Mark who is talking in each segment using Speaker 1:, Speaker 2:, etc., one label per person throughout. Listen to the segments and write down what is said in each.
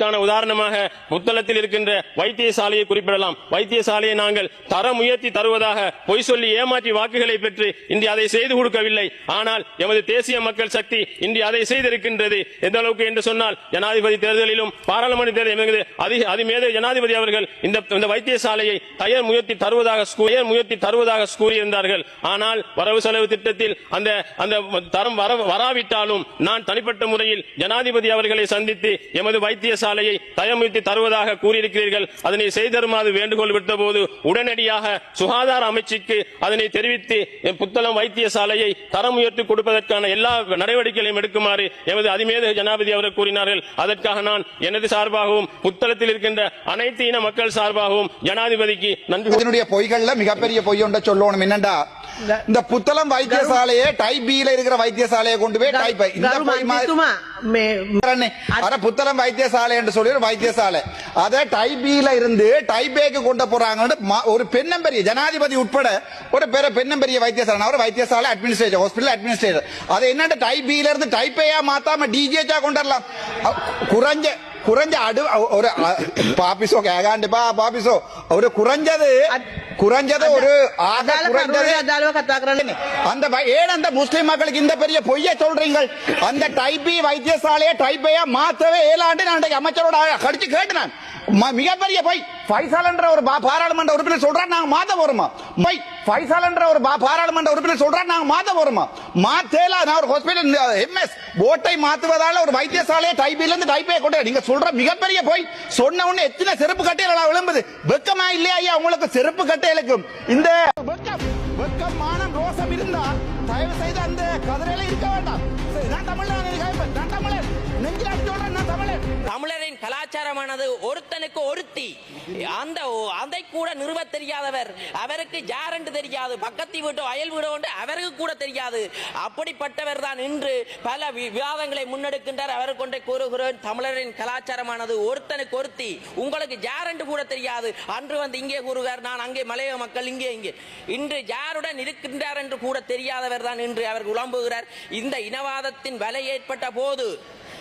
Speaker 1: இதற்கான உதாரணமாக முத்தளத்தில் இருக்கின்ற வைத்தியசாலையை குறிப்பிடலாம். வைத்தியசாலையை நாங்கள் தரம் உயர்த்தி தருவதாக பொய் சொல்லி ஏமாற்றி வாக்குகளை பெற்று இன்று அதை செய்து கொடுக்கவில்லை. ஆனால் எமது தேசிய மக்கள் சக்தி இன்று அதை செய்திருக்கின்றது. எந்த அளவுக்கு என்று சொன்னால் ஜனாதிபதி தேர்தலிலும் பாராளுமன்ற தேர்தலிலும் அதிக அதிமேத ஜனாதிபதி அவர்கள் இந்த இந்த வைத்தியசாலையை தயார் முயற்சி தருவதாக தயார் முயற்சி தருவதாக கூறியிருந்தார்கள். ஆனால் வரவு செலவு திட்டத்தில் அந்த அந்த தரம் வர வராவிட்டாலும் நான் தனிப்பட்ட முறையில் ஜனாதிபதி அவர்களை சந்தித்து எமது வைத்தியசாலையை தயமுயர்த்தி தருவதாக கூறியிருக்கிறீர்கள். அதனை செய்தருமாறு வேண்டுகோள் விட்ட போது உடனடியாக சுகாதார அமைச்சுக்கு அதனை தெரிவித்து புத்தளம் வைத்தியசாலையை தரம் உயர்த்தி கொடுப்பதற்கான எல்லா நடவடிக்கைகளையும் எடுக்குமாறு எமது அதிமேத ஜனாபதி அவர்கள் கூறினார்கள். அதற்காக நான் எனது சார்பாகவும் புத்தளத்தில் இருக்கின்ற அனைத்து இன மக்கள் சார்பாகவும் ஜனாதிபதிக்கு நன்றி கூறி-
Speaker 2: பொய்கள்ல மிகப்பெரிய பொய் ஒன்றை சொல்லணும். என்னண்டா? இந்த புத்தளம் வைத்தியசாலையே டைப் பி ல இருக்கிற வைத்தியசாலையை கொண்டு போய் டைப் இந்த அட புத்தளம் வைத்தியசாலை என்று சொல்லி ஒரு வைத்தியசாலை. அதை டைப் பி ல இருந்து டைப் ஏக்கு கொண்டு போறாங்கன்னு ஒரு பெண்ணம்பெரிய ஜனாதிபதி உட்பட ஒரு பேர பெண்ணம்பெரிய வைத்தியசாலை ஒரு வைத்தியசாலை அட்மினிஸ்ட்ரேட்டர் ஹாஸ்பிட்டல் அட்மினிஸ்ட்ரேட்டர் அது என்னென்ன டைப் பி ல இருந்து டைப் ஏயா மாத்தாம டிஜிஹெச்சா கொண்டு வரலாம். குறைஞ்ச കുറഞ്ഞ അടു ഒരു പാപ്പിസോ കേകാണ്ട് ഇപ്പൊ പാപ്പിസോ ഒരു കുറഞ്ഞത് കുറഞ്ഞത് ஒரு ஆக
Speaker 3: குறைந்தது
Speaker 2: அந்த ஏன் அந்த முஸ்லிம் மக்களுக்கு இந்த பெரிய பொய்ய சொல்றீங்க அந்த டைபி வைத்தியசாலையை டைப்பையா மாத்தவே ஏழாண்டு நான் அமைச்சரோட கடிச்சு கேட்டு நான் மிகப்பெரிய பொய் ஃபைசால் என்ற ஒரு பா- பாராளுமன்ற உறுப்பினர் சொல்றாரு நாங்க மாத வருமா மை ஃபைசால் என்ற ஒரு பா- பாராளுமன்ற உறுப்பினர் சொல்றாரு நாங்க மாத வருமா மாத்தேல நான் ஒரு ஹாஸ்பிட்டல் எம்எஸ் ஓட்டை மாத்துவதால ஒரு வைத்தியசாலையை டைபில இருந்து டைப்பே கொண்டு நீங்க சொல்ற மிகப்பெரிய பொய். சொன்ன உடனே எத்தனை செருப்பு கட்டையில விளம்புது வெக்கமா இல்லையா ஐயா உங்களுக்கு செருப்பு கட்டையிலுக்கு இந்த வெக்கம் வெக்கம் மானம் ரோசம் இருந்தா தயவு செய்து அந்த கதிரையில இருக்க வேண்டாம். நான் தமிழ்நாடு நான் தமிழன் நெஞ்சில் சொல்றேன்
Speaker 4: தமிழரின் கலாச்சாரமானது ஒருத்தனுக்கு ஒருத்தி. அந்த அதை கூட நிறுவ தெரியாதவர். அவருக்கு யாரென்று தெரியாது. பக்கத்து வீட்டோ அயல் வீடோ என்று அவருக்கு கூட தெரியாது. அப்படிப்பட்டவர் தான் இன்று பல விவாதங்களை முன்னெடுக்கின்றார். அவர் கொண்டே கூறுகிறேன் தமிழரின் கலாச்சாரமானது ஒருத்தனுக்கு ஒருத்தி. உங்களுக்கு யாரென்று கூட தெரியாது. அன்று வந்து இங்கே கூறுகிறார் நான் அங்கே மலைய மக்கள் இங்கே இங்கே. இன்று யாருடன் இருக்கின்றார் என்று கூட தெரியாதவர் தான் இன்று அவர் உழம்புகிறார் இந்த இனவாதத்தின் வலை ஏற்பட்ட போது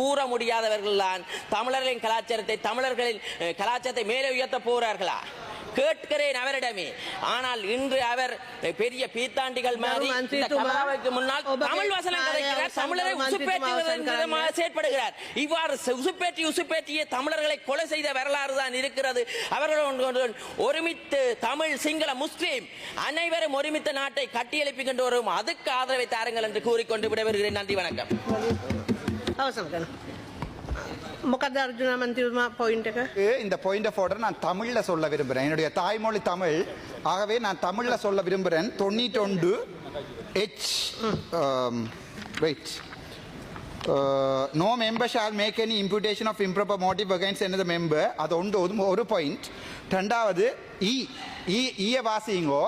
Speaker 4: கூற முடியாதவர்கள் தான் தமிழர்களின் கலாச்சாரத்தை தமிழர்களின் கலாச்சாரத்தை மேலே உயர்த்த போறார்களா? கேட்கிறேன் அவரிடமே. ஆனால் இன்று அவர் பெரிய பீத்தாண்டிகள் மாதிரி முன்னால் தமிழ் வசனம் கதைக்கிறார். தமிழரை செயற்படுகிறார். இவ்வாறு உசுப்பேற்றி உசுப்பேற்றிய தமிழர்களை கொலை செய்த வரலாறு தான் இருக்கிறது. அவர்கள் ஒருமித்து தமிழ் சிங்கள முஸ்லீம் அனைவரும் ஒருமித்த நாட்டை கட்டியெழுப்புகின்ற வரும். அதுக்கு ஆதரவை தாருங்கள் என்று கூறிக்கொண்டு விடைபெறுகிறேன். நன்றி வணக்கம்.
Speaker 3: අවසන් කරන මොකද අර්ජුන මන්තිතුමා පොයින්ට එක
Speaker 2: இந்த பாயிண்ட் ஆஃப் ஆர்டர் நான் தமிழ்ல சொல்ல விரும்புறேன் என்னுடைய தாய்மொழி தமிழ் ஆகவே நான் தமிழ்ல சொல்ல விரும்புறேன் தொண்ணூற்றி ஒன்று H wait no member shall make any imputation of improper motive against எனது மெம்பர் அது ஒன்று ஒரு- ஒரு பாயிண்ட் ரெண்டாவது இ இ ஈய வாசிங்கோ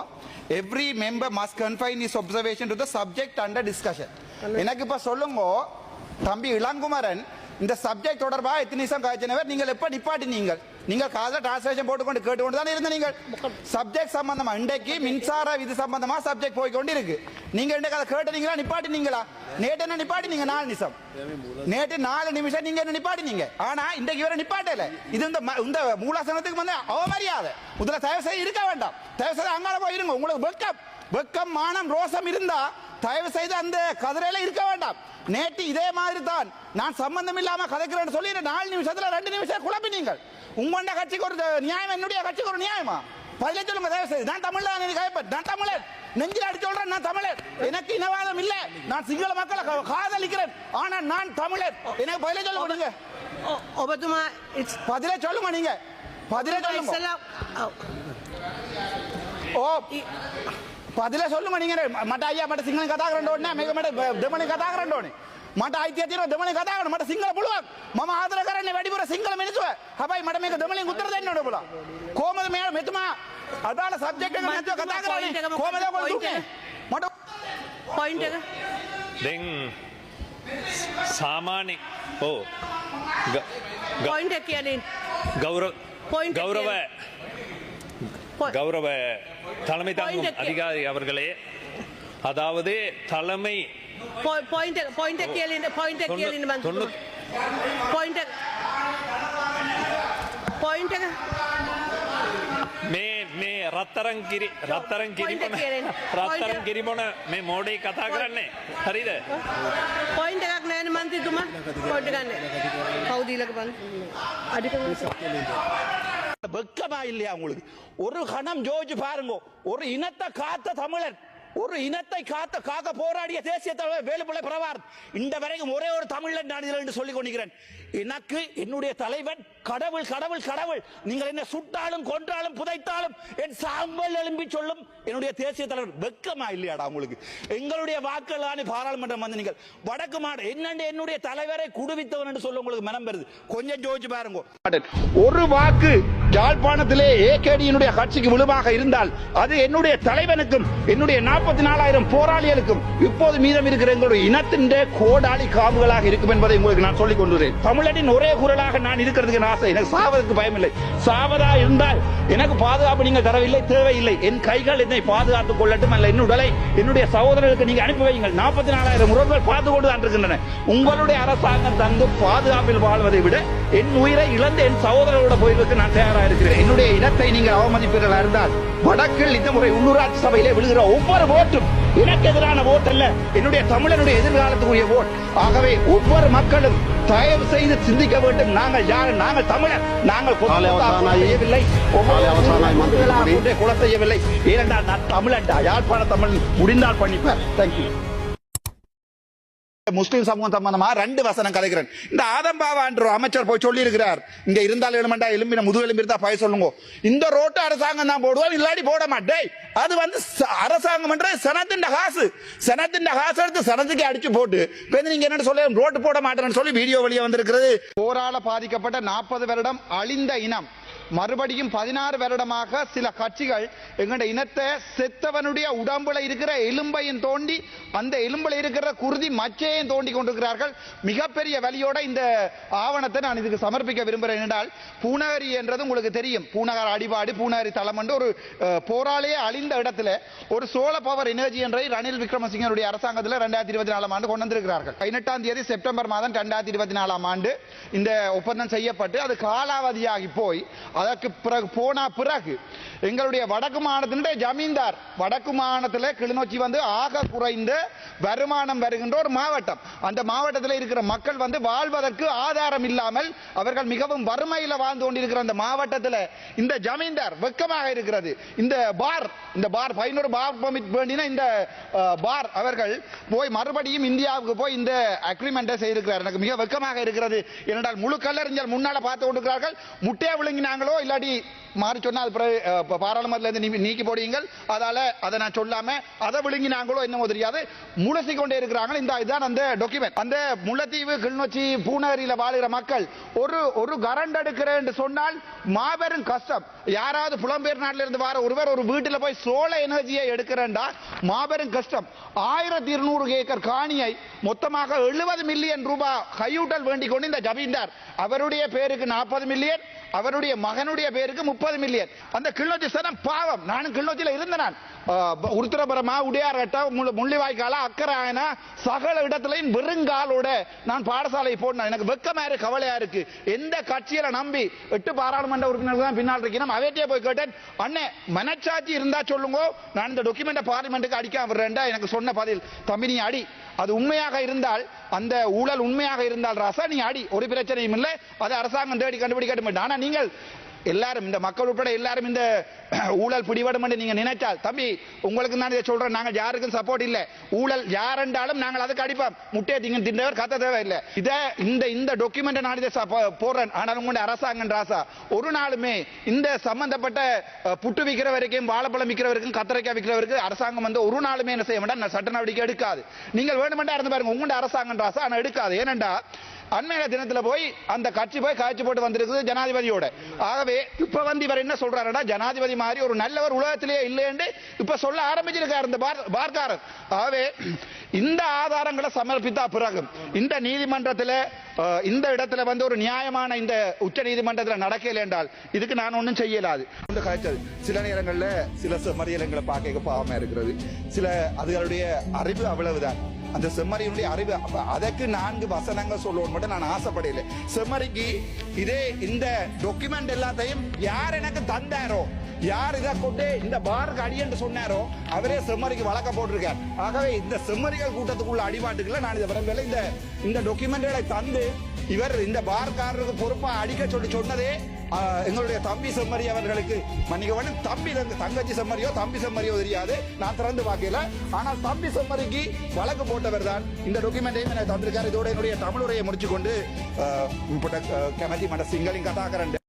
Speaker 2: every member must confine is observation to the subject under discussion எனக்கு இப்ப சொல்லுங்க தம்பி இளங்குமரன் இந்த சப்ஜெக்ட் தொடர்பாக எத்தனை நிமிஷம் காய்ச்சினவர் நீங்கள் எப்போ நிப்பாட்டினீங்க நீங்கள் காதில் டிரான்ஸ்லேஷன் போட்டுக்கொண்டு கேட்டுக்கொண்டு தான் இருந்த நீங்கள் சப்ஜெக்ட் சம்பந்தமா? இன்றைக்கு மின்சார விதி சம்பந்தமா சப்ஜெக்ட் போய் கொண்டு இருக்கு நீங்க இன்றைக்கு அதை கேட்டுனீங்களா? நிப்பாட்டினீங்களா? நேற்று என்ன நிப்பாட்டினீங்க? நாலு நிமிஷம். நேற்று நாலு நிமிஷம் நீங்க என்ன நிப்பாட்டினீங்க? ஆனா இன்றைக்கு இவரை நிப்பாட்டல. இது இந்த ம- இந்த மூலாசனத்துக்கு வந்து அவமரியாதை. முதல்ல தயவு செய்து இருக்க வேண்டாம். தயவு செய்து அங்கால போய் இருங்க. உங்களுக்கு வெக்கம். வெக்கம் மானம் ரோசம் இருந்தா தயவு செய்து அந்த கதிரையில இருக்க வேண்டாம். நேற்று இதே மாதிரி தான் நான் சம்பந்தம் இல்லாம கதைக்கிறேன்னு சொல்லி நாலு நிமிஷத்துல ரெண்டு நிமிஷம் குழப்பி நீங்கள். உங்கண்ட கட்சிக்கு ஒரு நியாயம் என்னுடைய கட்சிக்கு ஒரு நியாயமா? பதில சொல்லுங்க தயவு செய்து நான் தமிழ் தான் கைப்பற்ற நான் தமிழர் நெஞ்சில் அடி சொல்றேன் நான் தமிழர் எனக்கு இனவாதம் இல்ல. நான் சிங்கள மக்களை காதலிக்கிறேன். ஆனா நான் தமிழர் எனக்கு பதில சொல்லுங்க நீங்க.
Speaker 3: ஒபத்துமா
Speaker 2: பதில சொல்லுங்க நீங்க. பதில சொல்லுங்க. ஓ පදිල සොල්ලුම නිගර මට අය මට සිංහල කතා කරන්න ඕනේ මේක මට දෙමන කතා කරන්න ඕනේ මට අයිතිය තියෙනවා දෙමන කතා කරන්න මට සිංහල පුළුවන් මම ආදර කරන්නේ වැඩිපුර සිංහල මිනිස්සුව හැබැයි මට මේක දෙමළෙන් උත්තර දෙන්න ඕනේ ඔබලා කොහමද මේ මෙතුමා අදාළ සබ්ජෙක්ට් එක නැතුව කතා කරන්නේ කොහමද ඔයගොල්ලෝ දුන්නේ මට
Speaker 3: පොයින්ට් එක
Speaker 5: දැන් සාමාන්‍ය ඕ ග- ග-
Speaker 3: පොයින්ට් එක කියන්නේ
Speaker 5: கௌரவ
Speaker 3: Point
Speaker 5: கௌரவ
Speaker 3: පො-
Speaker 5: கௌரவ தலைமை தாங்கும்
Speaker 3: Point
Speaker 5: அதிகாரி அவர்களே அதாவது தலைமை
Speaker 3: පො- පොයින්ට් එක පොයින්ට් එක කියලා ඉන්න පොයින්ට් එක කියලා ඉන්න මං
Speaker 5: தொண்ணூ-
Speaker 3: පොයින්ට් එක පොයින්ට් එක
Speaker 5: මේ මේ රත්තරන් කිරි රත්තරන්
Speaker 3: Point එක
Speaker 5: කිරිබොන
Speaker 3: කියලෙන්න.
Speaker 5: රත්තරන්
Speaker 3: Point එක.
Speaker 5: කිරිබොන මේ මෝඩේ කතා කරන්නේ හරිද
Speaker 3: පොයින්ට් එකක් නෑනේ මන්ත්‍රීතුමා පොයින්ට් එකක් නෑ කවුද ඊළඟ පන්ති අධිකරණ
Speaker 2: வெக்கமா இல்லையா உங்களுக்கு? ஒரு கணம் ஜோதிச்சு பாருங்க. ஒரு இனத்தை காத்த தமிழன் ஒரு இனத்தை காத்த காக்க போராடிய தேசிய தலைவர் வேலுப்பிள்ளை பிரபார் இந்த வரைக்கும் ஒரே ஒரு தமிழன் நான் இதில் என்று சொல்லிக் கொண்டிருக்கிறேன். எனக்கு என்னுடைய தலைவன் கடவுள் கடவுள் கடவுள். நீங்கள் என்ன சுட்டாலும் கொன்றாலும் புதைத்தாலும் என் சாம்பல் எழும்பி சொல்லும் என்னுடைய தேசிய தலைவர். வெக்கமா இல்லையாடா உங்களுக்கு? எங்களுடைய வாக்குகளான பாராளுமன்றம் வந்து நீங்கள் வடக்கு மாடு என்னென்று என்னுடைய தலைவரை குடுவித்தவன் என்று சொல்ல உங்களுக்கு மனம் வருது? கொஞ்சம் ஜோதிச்சு பாருங்க. ஒரு வாக்கு யாழ்ப்பாணத்திலே ஏகேடியினுடைய கட்சிக்கு விழுவாக இருந்தால் அது என்னுடைய தலைவனுக்கும் என்னுடைய நாற்பத்தி நாலாயிரம் போராளிகளுக்கும் இப்போது மீதம் இருக்கிற எங்களுடைய இனத்தின் கோடாளி காவுகளாக இருக்கும் என்பதை உங்களுக்கு நான் சொல்லிக் கொண்டுறேன் தமிழனின் ஒரே குரலாக நான் இருக்கிறதுக்கு ஆசை. எனக்கு சாவதற்கு பயமில்லை. சாவதா இருந்தால் எனக்கு பாதுகாப்பு நீங்கள் தரவில்லை தேவையில்லை. என் கைகள் என்னை பாதுகாத்துக் கொள்ளட்டும் அல்ல. என் உடலை என்னுடைய சகோதரர்களுக்கு நீங்க அனுப்பி வையுங்கள். நாற்பத்தி நாலாயிரம் உறவுகள் பார்த்து கொண்டு தான் இருக்கின்றன உங்களுடைய அரசாங்கம் தந்து பாதுகாப்பில் வாழ்வதை விட என் உயிரை இழந்து என் சகோதரர்களோட போய்வதற்கு நான் தயாராக இருக்கிறேன். என்னுடைய இனத்தை நீங்கள் அவமதிப்பீர்களா இருந்தால் வடக்கில் இந்த முறை உள்ளூராட்சி சபையிலே விழுகிற ஒவ்வொரு ஓட்டும். எனக்கு எதிரான ஓட் அல்ல. என்னுடைய தமிழனுடைய எதிர்காலத்துக்குரிய ஓட் ஆகவே ஒவ்வொரு மக்களும் தயவு செய்து சிந்திக்க வேண்டும். நாங்கள் யார்? நாங்கள் தமிழர். நாங்கள். செய்யவில்லை. செய்யவில்லை. ஏனென்றால் நான் தமிழன்டா யாழ்ப்பாண தமிழ் முடிந்தால் பண்ணிப்பேன் தேங்க்யூ முஸ்லிம் சமூகம் சம்பந்தமா ரெண்டு வசனம் கலைக்கிறேன் இந்த ஆதம்பாவா என்ற அமைச்சர் போய் சொல்லி இருக்கிறார் இங்க இருந்தால் எழுமண்டா எலும்பின முதுகு எலும்பி இருந்தா பய சொல்லுங்க. இந்த ரோட்டு அரசாங்கம் தான் போடுவோம் இல்லாடி போட மாட்டேன். அது வந்து அரசாங்கம் சனத்தின் காசு. சனத்தின் காசு எடுத்து சனத்துக்கு அடிச்சு போட்டு நீங்க என்ன சொல்ல ரோட்டு போட மாட்டேன்னு சொல்லி வீடியோ வெளியே வந்திருக்கிறது. போரால பாதிக்கப்பட்ட நாற்பது வருடம் அழிந்த இனம். மறுபடியும் பதினாறு வருடமாக சில கட்சிகள் எங்களுடைய இனத்தை செத்தவனுடைய உடம்புல இருக்கிற எலும்பையும் தோண்டி அந்த எலும்புல இருக்கிற குருதி மச்சையும் தோண்டி கொண்டிருக்கிறார்கள். மிகப்பெரிய வழியோட இந்த ஆவணத்தை நான் இதுக்கு சமர்ப்பிக்க விரும்புகிறேன் என்றால் பூநகரி என்றது உங்களுக்கு தெரியும். பூநகர் அடிபாடு பூநகரி தளம் என்று ஒரு போராளியே அழிந்த இடத்துல ஒரு சோழ பவர் எனர்ஜி என்ற ரணில் விக்ரமசிங்கனுடைய அரசாங்கத்தில் ரெண்டாயிரத்தி இருபத்தி நாலாம் ஆண்டு கொண்டு வந்திருக்கிறார்கள். பதினெட்டாம் தேதி செப்டம்பர் மாதம் ரெண்டாயிரத்தி இருபத்தி நாலாம் ஆண்டு இந்த ஒப்பந்தம் செய்யப்பட்டு அது காலாவதியாகி போய் அதற்கு பிறகு போன பிறகு எங்களுடைய வடக்கு மாநிலத்தினுடைய ஜமீன்தார் வடக்கு மாநிலத்தில் கிளிநொச்சி வந்து ஆக குறைந்த வருமானம் வருகின்ற ஒரு மாவட்டம். அந்த மாவட்டத்தில் இருக்கிற மக்கள் வந்து வாழ்வதற்கு ஆதாரம் இல்லாமல் அவர்கள் மிகவும் வறுமையில் வாழ்ந்து கொண்டிருக்கிற அந்த மாவட்டத்தில் இந்த ஜமீன்தார் வெக்கமாக இருக்கிறது. இந்த பார் இந்த பார் பதினோரு பார் பர்மிட் வேண்டின இந்த பார் அவர்கள் போய் மறுபடியும் இந்தியாவுக்கு போய் இந்த அக்ரிமெண்ட்டை செய்திருக்கிறார். எனக்கு மிக வெக்கமாக இருக்கிறது. ஏனென்றால் முழு கல்லறிஞர் முன்னால் பார்த்து கொண்டிருக்கிறார்கள். முட்டையை விழுங்கினாங்க இல்லாட்டி மாறி சொன்னால் அது பிறகு, இருந்து நீக்கி போடுவீங்கள். அதால அதை நான் சொல்லாம அதை விழுங்கினாங்களோ என்னமோ தெரியாது. முளசி கொண்டே இருக்கிறாங்க இந்த இதுதான் அந்த டாக்குமெண்ட் அந்த முல்லைத்தீவு கிளிநொச்சி பூநகரியில் வாழ்கிற மக்கள் ஒரு ஒரு கரண்ட் எடுக்கிறேன் என்று சொன்னால் மாபெரும் கஷ்டம். யாராவது புலம்பெயர் நாட்டில் இருந்து வர ஒருவர் ஒரு வீட்டில் போய் சோழ எனர்ஜியை எடுக்கிறேன்டா மாபெரும் கஷ்டம். ஆயிரத்தி இருநூறு ஏக்கர் காணியை மொத்தமாக எழுபது மில்லியன் ரூபாய் கையூட்டல் வேண்டிக் கொண்டு இந்த ஜமீன்தார் அவருடைய பேருக்கு நாற்பது மில்லியன் அவருடைய மகனுடைய பேருக்கு முப்பது முப்பது மில்லியன் அந்த கிளிநொச்சி சனம் பாவம். நானும் கிளிநொச்சியில இருந்த நான். உருத்திரபுரமா உடையார்கட்டா முள்ளிவாய்க்காலா அக்கராயனா சகல இடத்துலையும் வெறுங்காலோட நான் பாடசாலை போடணும். எனக்கு வெக்கமா இருக்கு கவலையா இருக்கு. எந்த கட்சியில நம்பி எட்டு பாராளுமன்ற உறுப்பினர்கள் தான் பின்னால் இருக்கணும் அவைட்டே போய் கேட்டேன் அண்ணே மனச்சாட்சி இருந்தா சொல்லுங்க. நான் இந்த டாக்குமெண்ட பார்லிமெண்ட்டுக்கு அடிக்காம விடுறேன்டா. எனக்கு சொன்ன பதில் தம்பி நீ அடி. அது உண்மையாக இருந்தால் அந்த ஊழல் உண்மையாக இருந்தால் ராசா நீ அடி. ஒரு பிரச்சனையும் இல்லை. அது அரசாங்கம் தேடி கண்டுபிடிக்க மாட்டேன் ஆனா நீங்கள் எல்லாரும் இந்த மக்கள் உட்பட எல்லாரும் இந்த ஊழல் பிடிபடும் என்று நீங்க நினைச்சால் தம்பி உங்களுக்கு நான் இதை சொல்றேன். நாங்க யாருக்கும் சப்போர்ட் இல்ல. ஊழல் யாரென்றாலும் நாங்கள் அதுக்கு அடிப்போம். முட்டையை திங்க தின்றவர் கத்த தேவை இல்ல இத இந்த இந்த டாக்குமெண்ட் நான் இதை போடுறேன். ஆனால் உங்களுடைய அரசாங்கம் ராசா ஒரு நாளுமே இந்த சம்பந்தப்பட்ட புட்டு விற்கிற வரைக்கும் வாழைப்பழம் விற்கிற வரைக்கும் கத்திரிக்காய் விற்கிற வரைக்கும் அரசாங்கம் வந்து ஒரு நாளுமே என்ன செய்ய வேண்டாம் சட்ட நடவடிக்கை எடுக்காது. நீங்கள் வேணுமெண்டா இருந்து பாருங்க. உங்களுடைய அரசாங்கம் ராசா ஆனால் எடுக்காது. ஏனென்றா அண்மையில தினத்துல போய் அந்த கட்சி போய் காய்ச்சி போட்டு வந்திருக்குது ஜனாதிபதியோட. ஆகவே இப்ப வந்து இவர் என்ன சொல்றாருடா ஜனாதிபதி மாதிரி ஒரு நல்லவர் உலகத்திலேயே இல்லைன்னு இப்ப சொல்ல ஆரம்பிச்சிருக்காரு இந்த பார்- பார்க்காரர். ஆகவே இந்த ஆதாரங்களை சமர்ப்பித்தா பிறகு இந்த நீதிமன்றத்தில் இந்த இடத்துல வந்து ஒரு நியாயமான இந்த உச்ச நீதிமன்றத்தில் நடக்கல என்றால் இதுக்கு நான் ஒன்றும் செய்யலாது. இந்த காய்ச்சல். சில நேரங்களில் சில மறியலங்களை பார்க்க பாவமாக இருக்கிறது. சில அதுகளுடைய அறிவு அவ்வளவுதான். அந்த செம்மறியினுடைய அறிவு அதற்கு நான்கு வசனங்கள் சொல்லணும் மட்டும் நான் ஆசைப்படையில செம்மறிக்கு இதே இந்த டாக்குமெண்ட் எல்லாத்தையும் யார் எனக்கு தந்தாரோ யார் இதை கொண்டு இந்த பாருக்கு அடி என்று சொன்னாரோ அவரே செம்மறிக்கு வழக்க போட்டிருக்கார். ஆகவே இந்த செம்மறிகள் கூட்டத்துக்குள்ள அடிபாட்டுகளை நான் இதை விரும்பல. இந்த இந்த டாக்குமெண்ட்களை தந்து இவர் இந்த பார்காரருக்கு பொறுப்பா அடிக்க சொல்லி சொன்னதே எங்களுடைய தம்பி செம்மறி அவர்களுக்கு மன்னிக்கவனும் தம்பி தங்கச்சி செம்மறியோ தம்பி செம்மறியோ தெரியாது. நான் திறந்து பார்க்கல. ஆனால் தம்பி செம்மறிக்கு வழக்கு போட்டவர் தான். இந்த டாக்குமெண்ட்டையும் எனக்கு தந்திருக்கார். இதோட என்னுடைய தமிழுரையை முடிச்சு கொண்டு கெமத்தி மட சிங்களின் கதாகரன்.